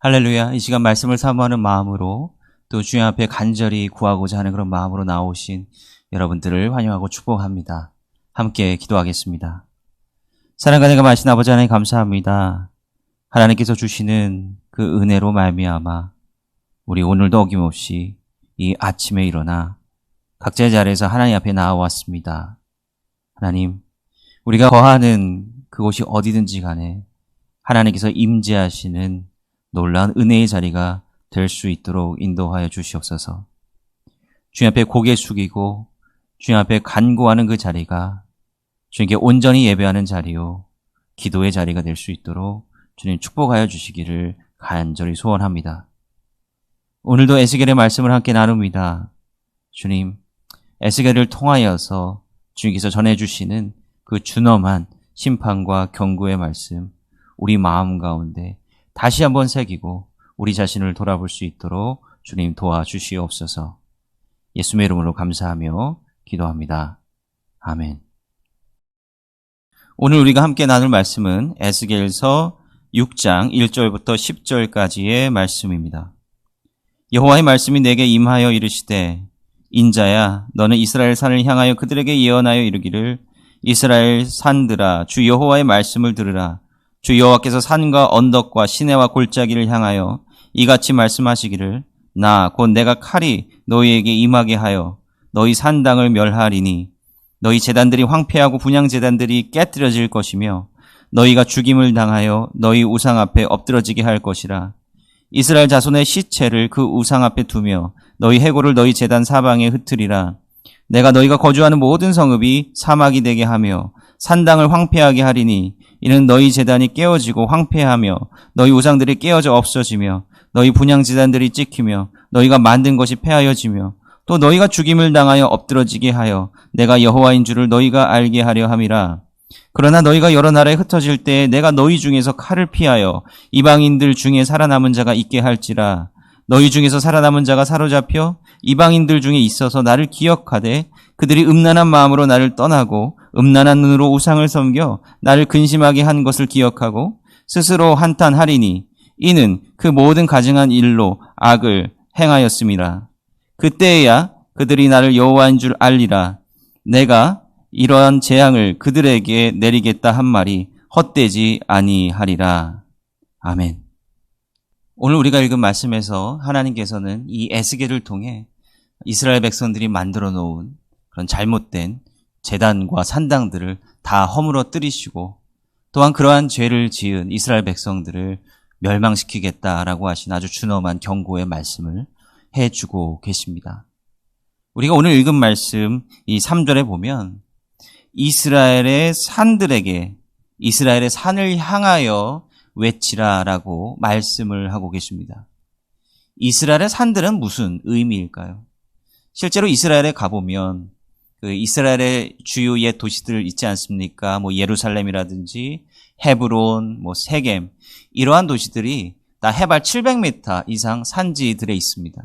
할렐루야. 이 시간 말씀을 사모하는 마음으로 또 주님 앞에 간절히 구하고자 하는 그런 마음으로 나오신 여러분들을 환영하고 축복합니다. 함께 기도하겠습니다. 사랑과 내가 마신 아버지 하나님 감사합니다. 하나님께서 주시는 그 은혜로 말미암아 우리 오늘도 어김없이 이 아침에 일어나 각자의 자리에서 하나님 앞에 나와왔습니다. 하나님, 우리가 거하는 그곳이 어디든지 간에 하나님께서 임재하시는 놀라운 은혜의 자리가 될 수 있도록 인도하여 주시옵소서. 주님 앞에 고개 숙이고 주님 앞에 간구하는 그 자리가 주님께 온전히 예배하는 자리요 기도의 자리가 될 수 있도록 주님 축복하여 주시기를 간절히 소원합니다. 오늘도 에스겔의 말씀을 함께 나눕니다. 주님, 에스겔을 통하여서 주님께서 전해주시는 그 준엄한 심판과 경고의 말씀, 우리 마음 가운데 다시 한번 새기고 우리 자신을 돌아볼 수 있도록 주님 도와주시옵소서. 예수의 이름으로 감사하며 기도합니다. 아멘. 오늘 우리가 함께 나눌 말씀은 에스겔서 6장 1절부터 10절까지의 말씀입니다. 여호와의 말씀이 내게 임하여 이르시되 인자야 너는 이스라엘 산을 향하여 그들에게 예언하여 이르기를 이스라엘 산들아 주 여호와의 말씀을 들으라 주 여호와께서 산과 언덕과 시내와 골짜기를 향하여 이같이 말씀하시기를 나 곧 내가 칼이 너희에게 임하게 하여 너희 산당을 멸하리니 너희 재단들이 황폐하고 분양 재단들이 깨뜨려질 것이며 너희가 죽임을 당하여 너희 우상 앞에 엎드러지게 할 것이라. 이스라엘 자손의 시체를 그 우상 앞에 두며 너희 해골을 너희 재단 사방에 흩으리라. 내가 너희가 거주하는 모든 성읍이 사막이 되게 하며 산당을 황폐하게 하리니 이는 너희 재단이 깨어지고 황폐하며 너희 우상들이 깨어져 없어지며 너희 분양 재단들이 찍히며 너희가 만든 것이 폐하여지며 또 너희가 죽임을 당하여 엎드러지게 하여 내가 여호와인 줄을 너희가 알게 하려 함이라. 그러나 너희가 여러 나라에 흩어질 때에 내가 너희 중에서 칼을 피하여 이방인들 중에 살아남은 자가 있게 할지라. 너희 중에서 살아남은 자가 사로잡혀 이방인들 중에 있어서 나를 기억하되 그들이 음란한 마음으로 나를 떠나고 음란한 눈으로 우상을 섬겨 나를 근심하게 한 것을 기억하고 스스로 한탄하리니 이는 그 모든 가증한 일로 악을 행하였음이라 그때에야 그들이 나를 여호와인 줄 알리라. 내가 이러한 재앙을 그들에게 내리겠다 한 말이 헛되지 아니하리라. 아멘. 오늘 우리가 읽은 말씀에서 하나님께서는 이 에스겔을 통해 이스라엘 백성들이 만들어 놓은 그런 잘못된 재단과 산당들을 다 허물어 뜨리시고 또한 그러한 죄를 지은 이스라엘 백성들을 멸망시키겠다라고 하신 아주 준엄한 경고의 말씀을 해주고 계십니다. 우리가 오늘 읽은 말씀 이 3절에 보면 이스라엘의 산들에게 이스라엘의 산을 향하여 외치라라고 말씀을 하고 계십니다. 이스라엘의 산들은 무슨 의미일까요? 실제로 이스라엘에 가보면 그 이스라엘의 주요 옛 도시들 있지 않습니까? 뭐 예루살렘이라든지 헤브론, 뭐 세겜 이러한 도시들이 다 해발 700m 이상 산지들에 있습니다.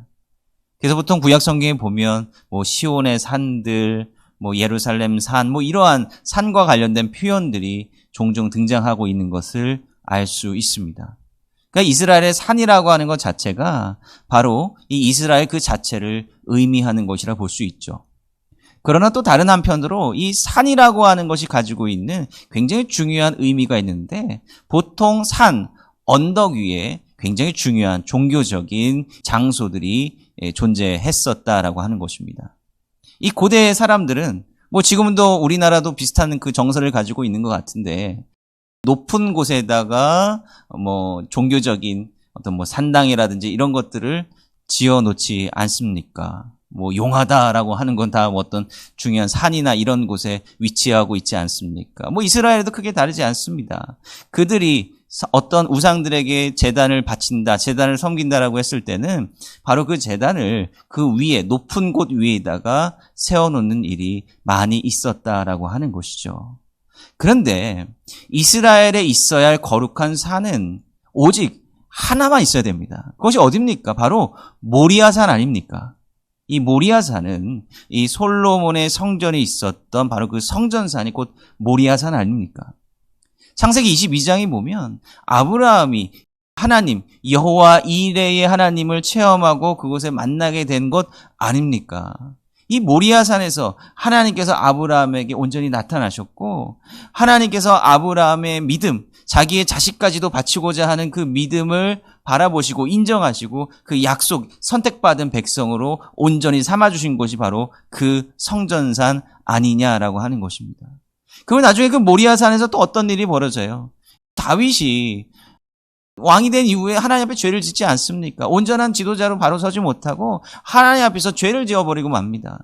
그래서 보통 구약 성경에 보면 뭐 시온의 산들, 뭐 예루살렘 산, 뭐 이러한 산과 관련된 표현들이 종종 등장하고 있는 것을 알 수 있습니다. 그러니까 이스라엘의 산이라고 하는 것 자체가 바로 이 이스라엘 그 자체를 의미하는 것이라 볼 수 있죠. 그러나 또 다른 한편으로 이 산이라고 하는 것이 가지고 있는 굉장히 중요한 의미가 있는데 보통 산, 언덕 위에 굉장히 중요한 종교적인 장소들이 예, 존재했었다라고 하는 것입니다. 이 고대의 사람들은 뭐 지금도 우리나라도 비슷한 그 정서를 가지고 있는 것 같은데 높은 곳에다가 뭐 종교적인 어떤 뭐 산당이라든지 이런 것들을 지어 놓지 않습니까? 뭐 용하다라고 하는 건 다 어떤 중요한 산이나 이런 곳에 위치하고 있지 않습니까? 뭐 이스라엘도 크게 다르지 않습니다. 그들이 어떤 우상들에게 재단을 바친다, 재단을 섬긴다라고 했을 때는 바로 그 재단을 그 위에 높은 곳 위에다가 세워놓는 일이 많이 있었다라고 하는 것이죠. 그런데 이스라엘에 있어야 할 거룩한 산은 오직 하나만 있어야 됩니다. 그것이 어딥니까? 바로 모리아산 아닙니까? 이 모리아산은 이 솔로몬의 성전이 있었던 바로 그 성전산이 곧 모리아산 아닙니까? 창세기 22장에 보면 아브라함이 하나님, 여호와 이레의 하나님을 체험하고 그곳에 만나게 된 것 아닙니까? 이 모리아산에서 하나님께서 아브라함에게 온전히 나타나셨고 하나님께서 아브라함의 믿음, 자기의 자식까지도 바치고자 하는 그 믿음을 바라보시고 인정하시고 그 약속 선택받은 백성으로 온전히 삼아 주신 곳이 바로 그 성전산 아니냐라고 하는 것입니다. 그리고 나중에 그 모리아산에서 또 어떤 일이 벌어져요? 다윗이 왕이 된 이후에 하나님 앞에 죄를 짓지 않습니까? 온전한 지도자로 바로 서지 못하고 하나님 앞에서 죄를 지어버리고 맙니다.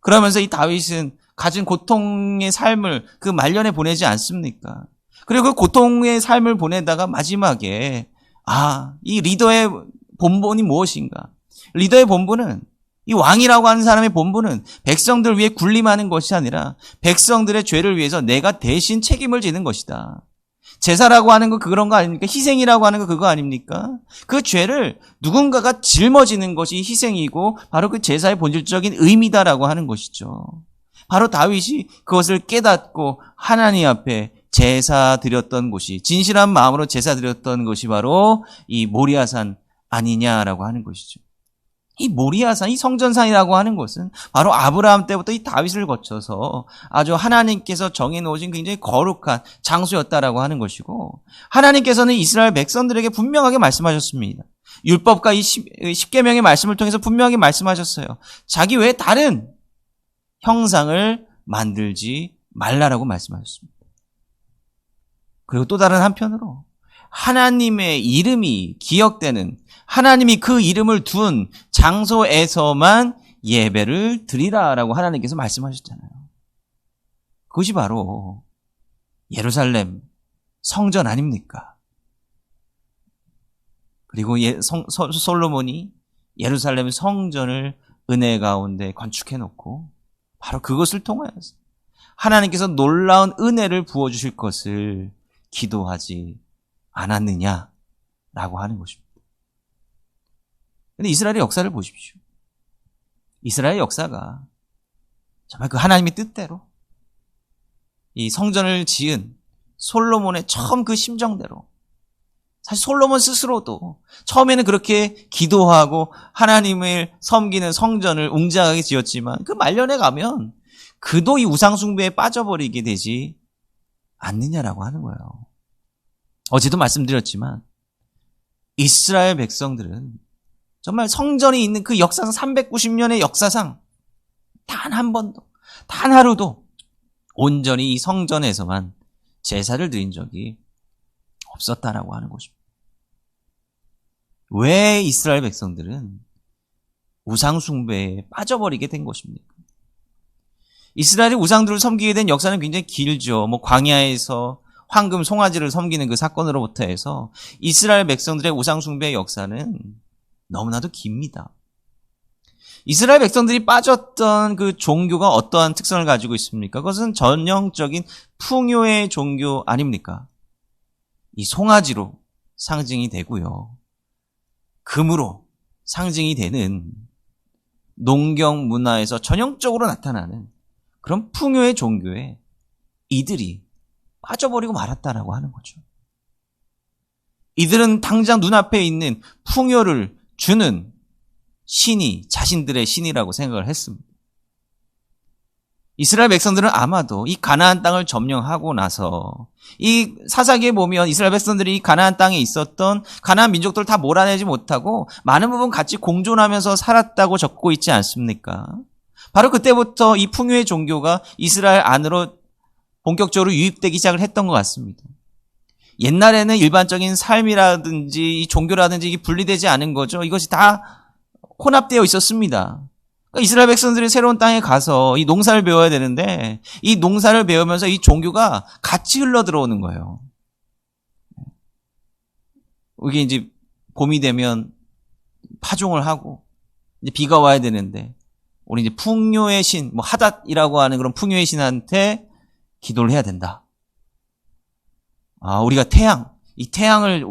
그러면서 이 다윗은 가진 고통의 삶을 그 말년에 보내지 않습니까? 그리고 그 고통의 삶을 보내다가 마지막에 아, 이 리더의 본분이 무엇인가? 리더의 본분은 이 왕이라고 하는 사람의 본분은 백성들 위해 군림하는 것이 아니라 백성들의 죄를 위해서 내가 대신 책임을 지는 것이다. 제사라고 하는 거 그런 거 아닙니까? 희생이라고 하는 거 그거 아닙니까? 그 죄를 누군가가 짊어지는 것이 희생이고 바로 그 제사의 본질적인 의미다라고 하는 것이죠. 바로 다윗이 그것을 깨닫고 하나님 앞에 제사 드렸던 곳이 진실한 마음으로 제사 드렸던 것이 바로 이 모리아산 아니냐라고 하는 것이죠. 이 모리아산, 이 성전산이라고 하는 것은 바로 아브라함 때부터 이 다윗을 거쳐서 아주 하나님께서 정해놓으신 굉장히 거룩한 장소였다라고 하는 것이고 하나님께서는 이스라엘 백성들에게 분명하게 말씀하셨습니다. 율법과 이 십계명의 말씀을 통해서 분명하게 말씀하셨어요. 자기 외에 다른 형상을 만들지 말라라고 말씀하셨습니다. 그리고 또 다른 한편으로 하나님의 이름이 기억되는 하나님이 그 이름을 둔 장소에서만 예배를 드리라라고 하나님께서 말씀하셨잖아요. 그것이 바로 예루살렘 성전 아닙니까? 그리고 예, 성, 솔로몬이 예루살렘 성전을 은혜 가운데 건축해 놓고 바로 그것을 통하여서 하나님께서 놀라운 은혜를 부어 주실 것을 기도하지 않았느냐라고 하는 것입니다. 근데 이스라엘의 역사를 보십시오. 이스라엘 역사가 정말 그 하나님의 뜻대로 이 성전을 지은 솔로몬의 처음 그 심정대로 사실 솔로몬 스스로도 처음에는 그렇게 기도하고 하나님을 섬기는 성전을 웅장하게 지었지만 그 말년에 가면 그도 이 우상숭배에 빠져버리게 되지 않느냐라고 하는 거예요. 어제도 말씀드렸지만 이스라엘 백성들은 정말 성전이 있는 그 역사상 390년의 역사상 단 한 번도, 단 하루도 온전히 이 성전에서만 제사를 드린 적이 없었다라고 하는 것입니다. 왜 이스라엘 백성들은 우상숭배에 빠져버리게 된 것입니까? 이스라엘이 우상들을 섬기게 된 역사는 굉장히 길죠. 뭐 광야에서 황금 송아지를 섬기는 그 사건으로부터 해서 이스라엘 백성들의 우상숭배의 역사는 너무나도 깁니다. 이스라엘 백성들이 빠졌던 그 종교가 어떠한 특성을 가지고 있습니까? 그것은 전형적인 풍요의 종교 아닙니까? 이 송아지로 상징이 되고요. 금으로 상징이 되는 농경 문화에서 전형적으로 나타나는 그런 풍요의 종교에 이들이 빠져버리고 말았다라고 하는 거죠. 이들은 당장 눈앞에 있는 풍요를 주는 신이 자신들의 신이라고 생각을 했습니다. 이스라엘 백성들은 아마도 이 가나안 땅을 점령하고 나서 이 사사기에 보면 이스라엘 백성들이 이 가나안 땅에 있었던 가나안 민족들을 다 몰아내지 못하고 많은 부분 같이 공존하면서 살았다고 적고 있지 않습니까? 바로 그때부터 이 풍요의 종교가 이스라엘 안으로 본격적으로 유입되기 시작을 했던 것 같습니다. 옛날에는 일반적인 삶이라든지 종교라든지 분리되지 않은 거죠. 이것이 다 혼합되어 있었습니다. 그러니까 이스라엘 백성들이 새로운 땅에 가서 이 농사를 배워야 되는데 이 농사를 배우면서 이 종교가 같이 흘러 들어오는 거예요. 이게 이제 봄이 되면 파종을 하고 이제 비가 와야 되는데 우리 이제 풍요의 신, 뭐 하닷이라고 하는 그런 풍요의 신한테 기도를 해야 된다. 아, 우리가 태양, 이 태양을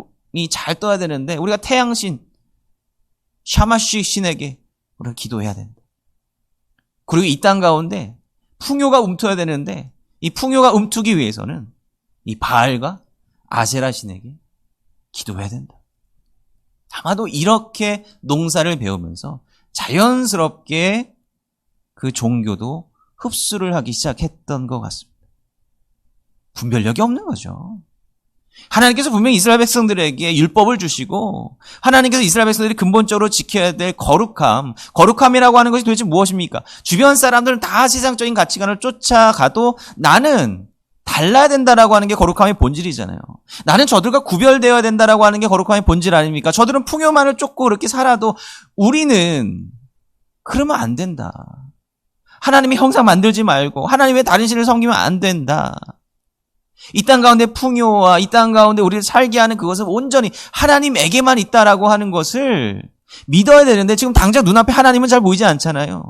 잘 떠야 되는데 우리가 태양 신 샤마쉬 신에게 우리가 기도해야 된다. 그리고 이 땅 가운데 풍요가 움트어야 되는데 이 풍요가 움트기 위해서는 이 바알과 아세라 신에게 기도해야 된다. 아마도 이렇게 농사를 배우면서 자연스럽게 그 종교도 흡수를 하기 시작했던 것 같습니다. 분별력이 없는 거죠. 하나님께서 분명히 이스라엘 백성들에게 율법을 주시고 하나님께서 이스라엘 백성들이 근본적으로 지켜야 될 거룩함, 거룩함이라고 하는 것이 도대체 무엇입니까? 주변 사람들은 다 세상적인 가치관을 쫓아가도 나는 달라야 된다라고 하는 게 거룩함의 본질이잖아요. 나는 저들과 구별되어야 된다라고 하는 게 거룩함의 본질 아닙니까? 저들은 풍요만을 쫓고 그렇게 살아도 우리는 그러면 안 된다. 하나님의 형상 만들지 말고 하나님의 다른 신을 섬기면 안 된다. 이 땅 가운데 풍요와 이 땅 가운데 우리를 살게 하는 그것은 온전히 하나님에게만 있다라고 하는 것을 믿어야 되는데 지금 당장 눈앞에 하나님은 잘 보이지 않잖아요.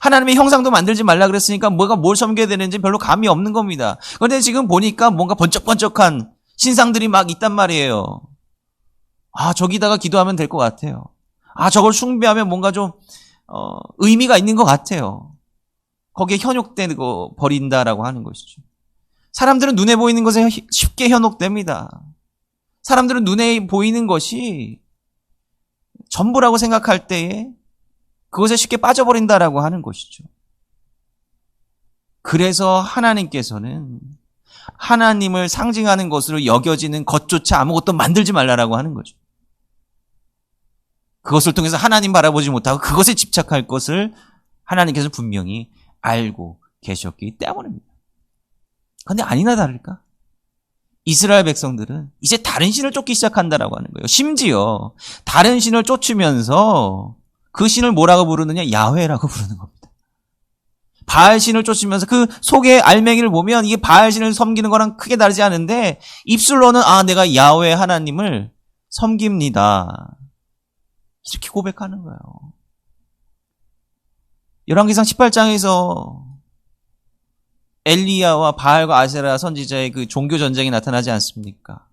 하나님의 형상도 만들지 말라 그랬으니까 뭐가 뭘 섬겨야 되는지 별로 감이 없는 겁니다. 그런데 지금 보니까 뭔가 번쩍번쩍한 신상들이 막 있단 말이에요. 아, 저기다가 기도하면 될 것 같아요. 아, 저걸 숭배하면 뭔가 좀, 어, 의미가 있는 것 같아요. 거기에 현혹되고 버린다라고 하는 것이죠. 사람들은 눈에 보이는 것에 쉽게 현혹됩니다. 사람들은 눈에 보이는 것이 전부라고 생각할 때에 그것에 쉽게 빠져버린다라고 하는 것이죠. 그래서 하나님께서는 하나님을 상징하는 것으로 여겨지는 것조차 아무것도 만들지 말라라고 하는 거죠. 그것을 통해서 하나님 바라보지 못하고 그것에 집착할 것을 하나님께서 분명히 알고 계셨기 때문입니다. 그런데 아니나 다를까? 이스라엘 백성들은 이제 다른 신을 쫓기 시작한다라고 하는 거예요. 심지어 다른 신을 쫓으면서 그 신을 뭐라고 부르느냐? 야훼라고 부르는 겁니다. 바알 신을 쫓으면서 그 속에 알맹이를 보면 이게 바알 신을 섬기는 거랑 크게 다르지 않은데 입술로는 아 내가 야훼 하나님을 섬깁니다. 이렇게 고백하는 거예요. 열왕기상 18장에서 엘리야와 바알과 아세라 선지자의 그 종교 전쟁이 나타나지 않습니까?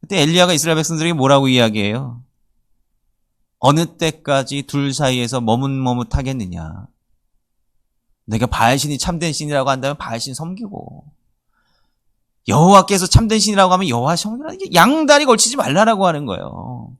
그때 엘리야가 이스라엘 백성들에게 뭐라고 이야기해요? 어느 때까지 둘 사이에서 머뭇머뭇하겠느냐? 내가 바알 신이 참된 신이라고 한다면 바알 신 섬기고 여호와께서 참된 신이라고 하면 여호와 섬기라. 양다리 걸치지 말라라고 하는 거예요.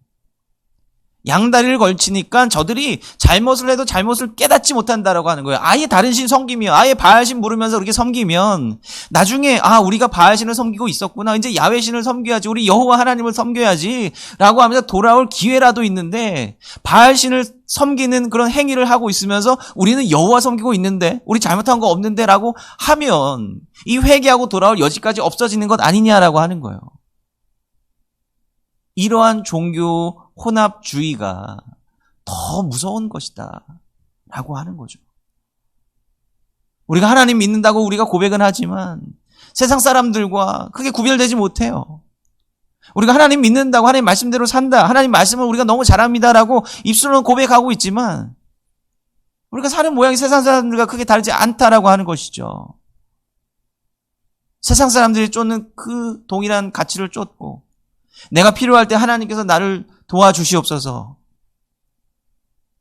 양다리를 걸치니까 저들이 잘못을 해도 잘못을 깨닫지 못한다라고 하는 거예요. 아예 다른 신 섬기며 아예 바알신 부르면서 그렇게 섬기면 나중에 아 우리가 바알신을 섬기고 있었구나. 이제 야훼신을 섬겨야지. 우리 여호와 하나님을 섬겨야지라고 하면서 돌아올 기회라도 있는데 바알신을 섬기는 그런 행위를 하고 있으면서 우리는 여호와 섬기고 있는데 우리 잘못한 거 없는데라고 하면 이 회개하고 돌아올 여지까지 없어지는 것 아니냐라고 하는 거예요. 이러한 종교 혼합주의가 더 무서운 것이다. 라고 하는 거죠. 우리가 하나님 믿는다고 우리가 고백은 하지만 세상 사람들과 크게 구별되지 못해요. 우리가 하나님 믿는다고 하나님 말씀대로 산다. 하나님 말씀을 우리가 너무 잘합니다라고 입술로는 고백하고 있지만 우리가 사는 모양이 세상 사람들과 크게 다르지 않다라고 하는 것이죠. 세상 사람들이 쫓는 그 동일한 가치를 쫓고 내가 필요할 때 하나님께서 나를 도와주시옵소서.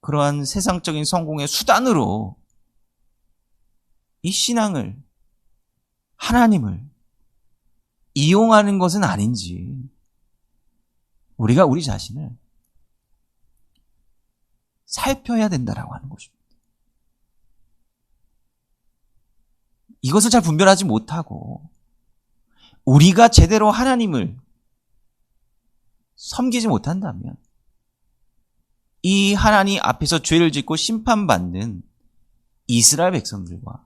그러한 세상적인 성공의 수단으로 이 신앙을, 하나님을 이용하는 것은 아닌지, 우리가 우리 자신을 살펴야 된다라고 하는 것입니다. 이것을 잘 분별하지 못하고, 우리가 제대로 하나님을 섬기지 못한다면 이 하나님 앞에서 죄를 짓고 심판받는 이스라엘 백성들과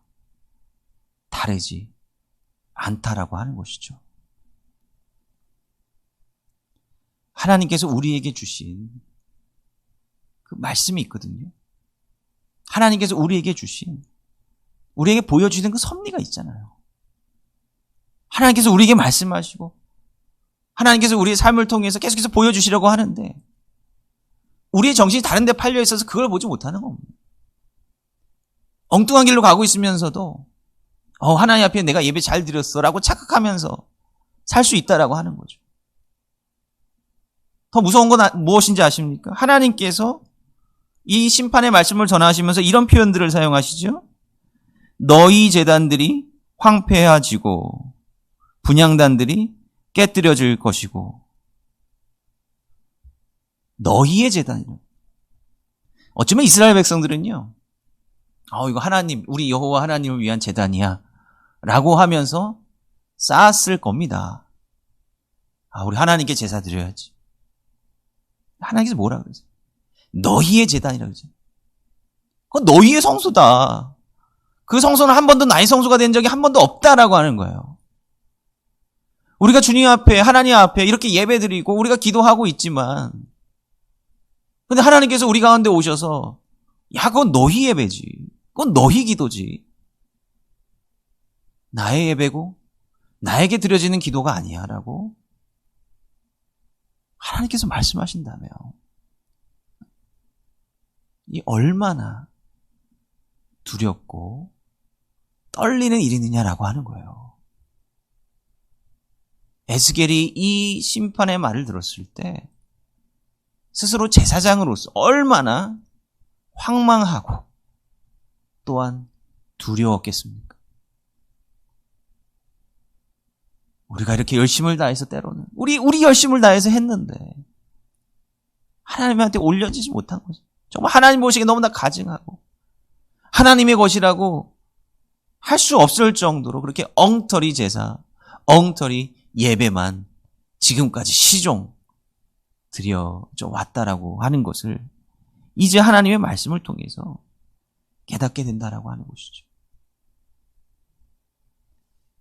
다르지 않다라고 하는 것이죠. 하나님께서 우리에게 주신 그 말씀이 있거든요. 하나님께서 우리에게 주신 우리에게 보여주는 그 섭리가 있잖아요. 하나님께서 우리에게 말씀하시고 하나님께서 우리의 삶을 통해서 계속해서 보여주시려고 하는데 우리의 정신이 다른 데 팔려 있어서 그걸 보지 못하는 겁니다. 엉뚱한 길로 가고 있으면서도 어, 하나님 앞에 내가 예배 잘 드렸어 라고 착각하면서 살 수 있다라고 하는 거죠. 더 무서운 건 아, 무엇인지 아십니까? 하나님께서 이 심판의 말씀을 전하시면서 이런 표현들을 사용하시죠. 너희 재단들이 황폐해지고 분양단들이 깨뜨려질 것이고 너희의 재단이라. 어쩌면 이스라엘 백성들은요. 어, 이거 하나님, 우리 여호와 하나님을 위한 재단이야. 라고 하면서 쌓았을 겁니다. 아, 우리 하나님께 제사 드려야지. 하나님께서 뭐라 그러세요? 너희의 재단이라 그러죠. 그건 너희의 성소다. 그 성소는 한 번도 나의 성소가 된 적이 한 번도 없다라고 하는 거예요. 우리가 주님 앞에, 하나님 앞에 이렇게 예배 드리고 우리가 기도하고 있지만, 근데 하나님께서 우리 가운데 오셔서, 야, 그건 너희 예배지. 그건 너희 기도지. 나의 예배고, 나에게 드려지는 기도가 아니야. 라고 하나님께서 말씀하신다며. 이 얼마나 두렵고 떨리는 일이느냐라고 하는 거예요. 에스겔이 이 심판의 말을 들었을 때 스스로 제사장으로서 얼마나 황망하고 또한 두려웠겠습니까? 우리가 이렇게 열심을 다해서 때로는 우리 우리 열심을 다해서 했는데 하나님한테 올려지지 못한 거죠. 정말 하나님 보시기에 너무나 가증하고 하나님의 것이라고 할 수 없을 정도로 그렇게 엉터리 제사, 엉터리 예배만 지금까지 시종 드려져 왔다라고 하는 것을 이제 하나님의 말씀을 통해서 깨닫게 된다라고 하는 것이죠.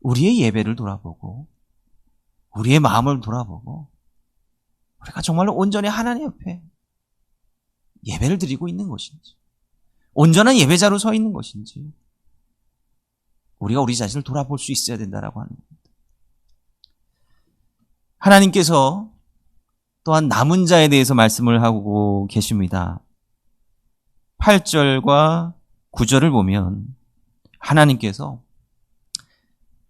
우리의 예배를 돌아보고 우리의 마음을 돌아보고 우리가 정말로 온전히 하나님 옆에 예배를 드리고 있는 것인지 온전한 예배자로 서 있는 것인지 우리가 우리 자신을 돌아볼 수 있어야 된다라고 하는 겁니다. 하나님께서 또한 남은 자에 대해서 말씀을 하고 계십니다. 8절과 9절을 보면 하나님께서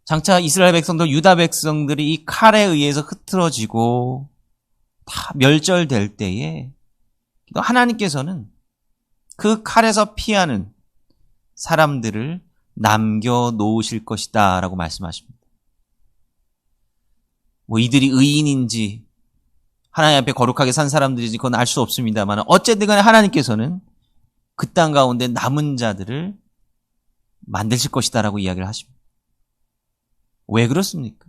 장차 이스라엘 백성들, 유다 백성들이 이 칼에 의해서 흐트러지고 다 멸절될 때에 하나님께서는 그 칼에서 피하는 사람들을 남겨 놓으실 것이다 라고 말씀하십니다. 뭐 이들이 의인인지 하나님 앞에 거룩하게 산 사람들인지 그건 알 수 없습니다만 어쨌든 간에 하나님께서는 그 땅 가운데 남은 자들을 만드실 것이다라고 이야기를 하십니다. 왜 그렇습니까?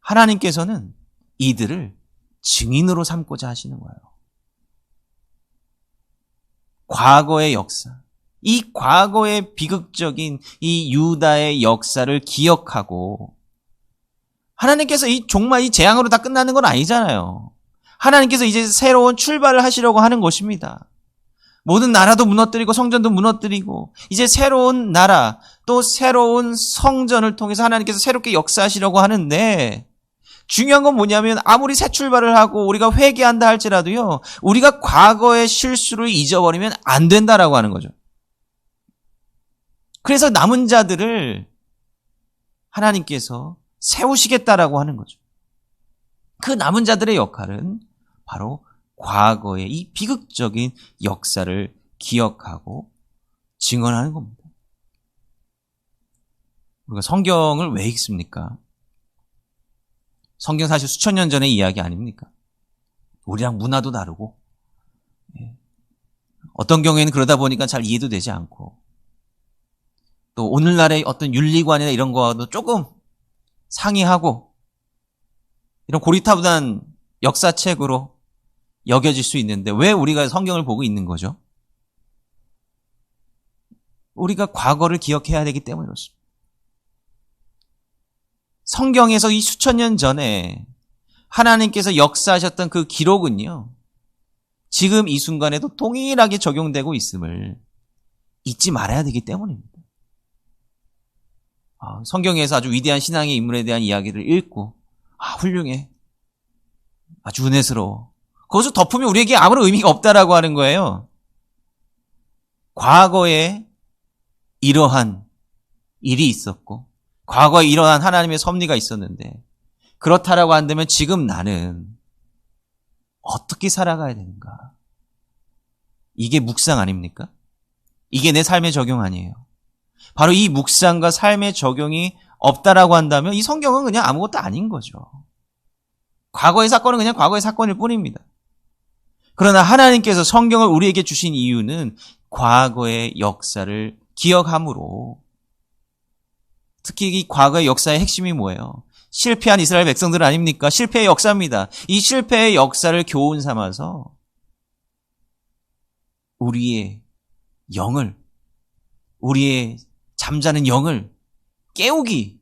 하나님께서는 이들을 증인으로 삼고자 하시는 거예요. 과거의 역사, 이 과거의 비극적인 이 유다의 역사를 기억하고 하나님께서 이 종말 이 재앙으로 다 끝나는 건 아니잖아요. 하나님께서 이제 새로운 출발을 하시려고 하는 것입니다. 모든 나라도 무너뜨리고 성전도 무너뜨리고 이제 새로운 나라 또 새로운 성전을 통해서 하나님께서 새롭게 역사하시려고 하는데 중요한 건 뭐냐면 아무리 새 출발을 하고 우리가 회개한다 할지라도요 우리가 과거의 실수를 잊어버리면 안 된다라고 하는 거죠. 그래서 남은 자들을 하나님께서 세우시겠다라고 하는 거죠. 그 남은 자들의 역할은 바로 과거의 이 비극적인 역사를 기억하고 증언하는 겁니다. 우리가 성경을 왜 읽습니까? 성경 사실 수천 년 전의 이야기 아닙니까? 우리랑 문화도 다르고, 예. 어떤 경우에는 그러다 보니까 잘 이해도 되지 않고, 또 오늘날의 어떤 윤리관이나 이런 거와도 조금 상의하고, 이런 고리타분한 역사책으로 여겨질 수 있는데 왜 우리가 성경을 보고 있는 거죠? 우리가 과거를 기억해야 되기 때문에 그렇습니다. 성경에서 이 수천 년 전에 하나님께서 역사하셨던 그 기록은요, 지금 이 순간에도 동일하게 적용되고 있음을 잊지 말아야 되기 때문입니다. 아, 성경에서 아주 위대한 신앙의 인물에 대한 이야기를 읽고, 아, 훌륭해. 아주 은혜스러워. 그것을 덮으면 우리에게 아무런 의미가 없다라고 하는 거예요. 과거에 이러한 일이 있었고, 과거에 이러한 하나님의 섭리가 있었는데, 그렇다라고 한다면 지금 나는 어떻게 살아가야 되는가? 이게 묵상 아닙니까? 이게 내 삶의 적용 아니에요. 바로 이 묵상과 삶의 적용이 없다라고 한다면 이 성경은 그냥 아무것도 아닌 거죠. 과거의 사건은 그냥 과거의 사건일 뿐입니다. 그러나 하나님께서 성경을 우리에게 주신 이유는 과거의 역사를 기억함으로 특히 이 과거의 역사의 핵심이 뭐예요? 실패한 이스라엘 백성들 아닙니까? 실패의 역사입니다. 이 실패의 역사를 교훈 삼아서 우리의 영을, 우리의 잠자는 영을 깨우기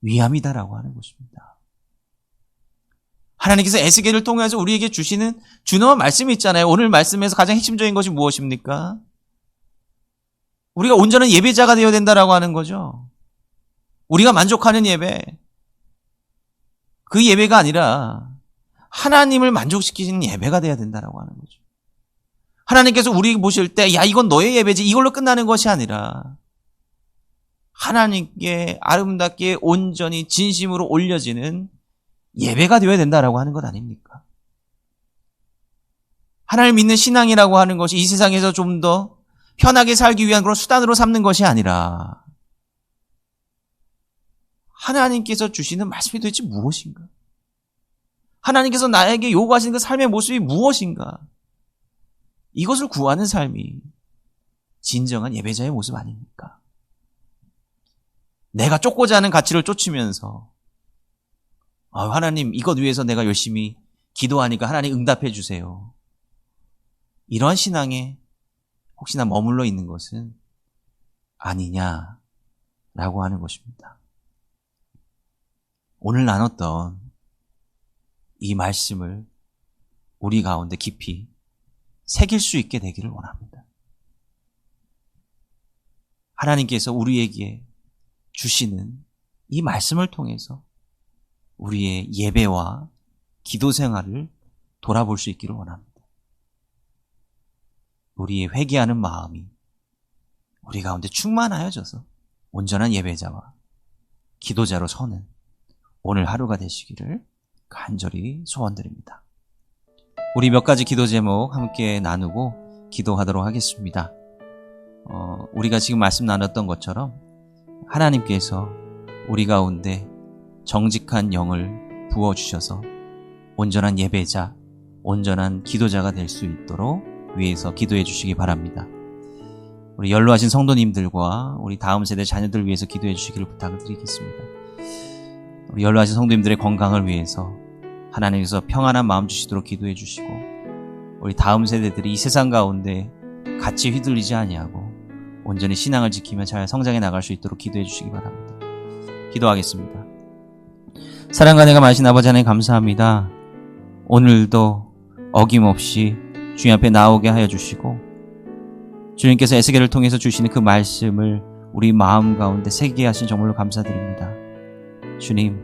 위함이다라고 하는 것입니다. 하나님께서 에스겔을 통해서 우리에게 주시는 준엄한 말씀이 있잖아요. 오늘 말씀에서 가장 핵심적인 것이 무엇입니까? 우리가 온전한 예배자가 되어야 된다라고 하는 거죠. 우리가 만족하는 예배. 그 예배가 아니라 하나님을 만족시키는 예배가 돼야 된다라고 하는 거죠. 하나님께서 우리 보실 때, 야, 이건 너의 예배지. 이걸로 끝나는 것이 아니라 하나님께 아름답게 온전히 진심으로 올려지는 예배가 되어야 된다라고 하는 것 아닙니까? 하나님 믿는 신앙이라고 하는 것이 이 세상에서 좀 더 편하게 살기 위한 그런 수단으로 삼는 것이 아니라 하나님께서 주시는 말씀이 도대체 무엇인가? 하나님께서 나에게 요구하시는 그 삶의 모습이 무엇인가? 이것을 구하는 삶이 진정한 예배자의 모습 아닙니까? 내가 쫓고자 하는 가치를 쫓으면서 아, 하나님 이것 위해서 내가 열심히 기도하니까 하나님 응답해 주세요. 이러한 신앙에 혹시나 머물러 있는 것은 아니냐라고 하는 것입니다. 오늘 나눴던 이 말씀을 우리 가운데 깊이 새길 수 있게 되기를 원합니다. 하나님께서 우리에게 주시는 이 말씀을 통해서 우리의 예배와 기도 생활을 돌아볼 수 있기를 원합니다. 우리의 회개하는 마음이 우리 가운데 충만하여져서 온전한 예배자와 기도자로 서는 오늘 하루가 되시기를 간절히 소원드립니다. 우리 몇 가지 기도 제목 함께 나누고 기도하도록 하겠습니다. 어, 우리가 지금 말씀 나눴던 것처럼 하나님께서 우리 가운데 정직한 영을 부어주셔서 온전한 예배자, 온전한 기도자가 될 수 있도록 위해서 기도해 주시기 바랍니다. 우리 연로하신 성도님들과 우리 다음 세대 자녀들 위해서 기도해 주시기를 부탁을 드리겠습니다. 우리 연로하신 성도님들의 건강을 위해서 하나님께서 평안한 마음 주시도록 기도해 주시고 우리 다음 세대들이 이 세상 가운데 같이 휘둘리지 아니하고 온전히 신앙을 지키며 잘 성장해 나갈 수 있도록 기도해 주시기 바랍니다. 기도하겠습니다. 사랑과 내가 마신 아버지 하나님 감사합니다. 오늘도 어김없이 주님 앞에 나오게 하여 주시고 주님께서 에스겔을 통해서 주시는 그 말씀을 우리 마음 가운데 새기게 하신 정말로 감사드립니다. 주님,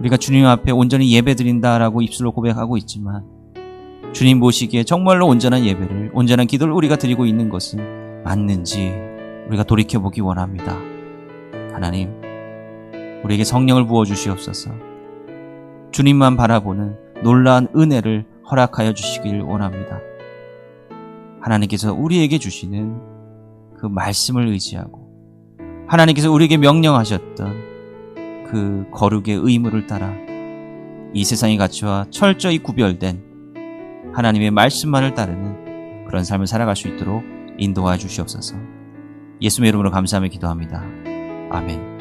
우리가 주님 앞에 온전히 예배 드린다라고 입술로 고백하고 있지만 주님 보시기에 정말로 온전한 예배를, 온전한 기도를 우리가 드리고 있는 것은 맞는지 우리가 돌이켜보기 원합니다. 하나님, 우리에게 성령을 부어주시옵소서. 주님만 바라보는 놀라운 은혜를 허락하여 주시길 원합니다. 하나님께서 우리에게 주시는 그 말씀을 의지하고 하나님께서 우리에게 명령하셨던 그 거룩의 의무를 따라 이 세상의 가치와 철저히 구별된 하나님의 말씀만을 따르는 그런 삶을 살아갈 수 있도록 인도하여 주시옵소서. 예수의 이름으로 감사하며 기도합니다. 아멘.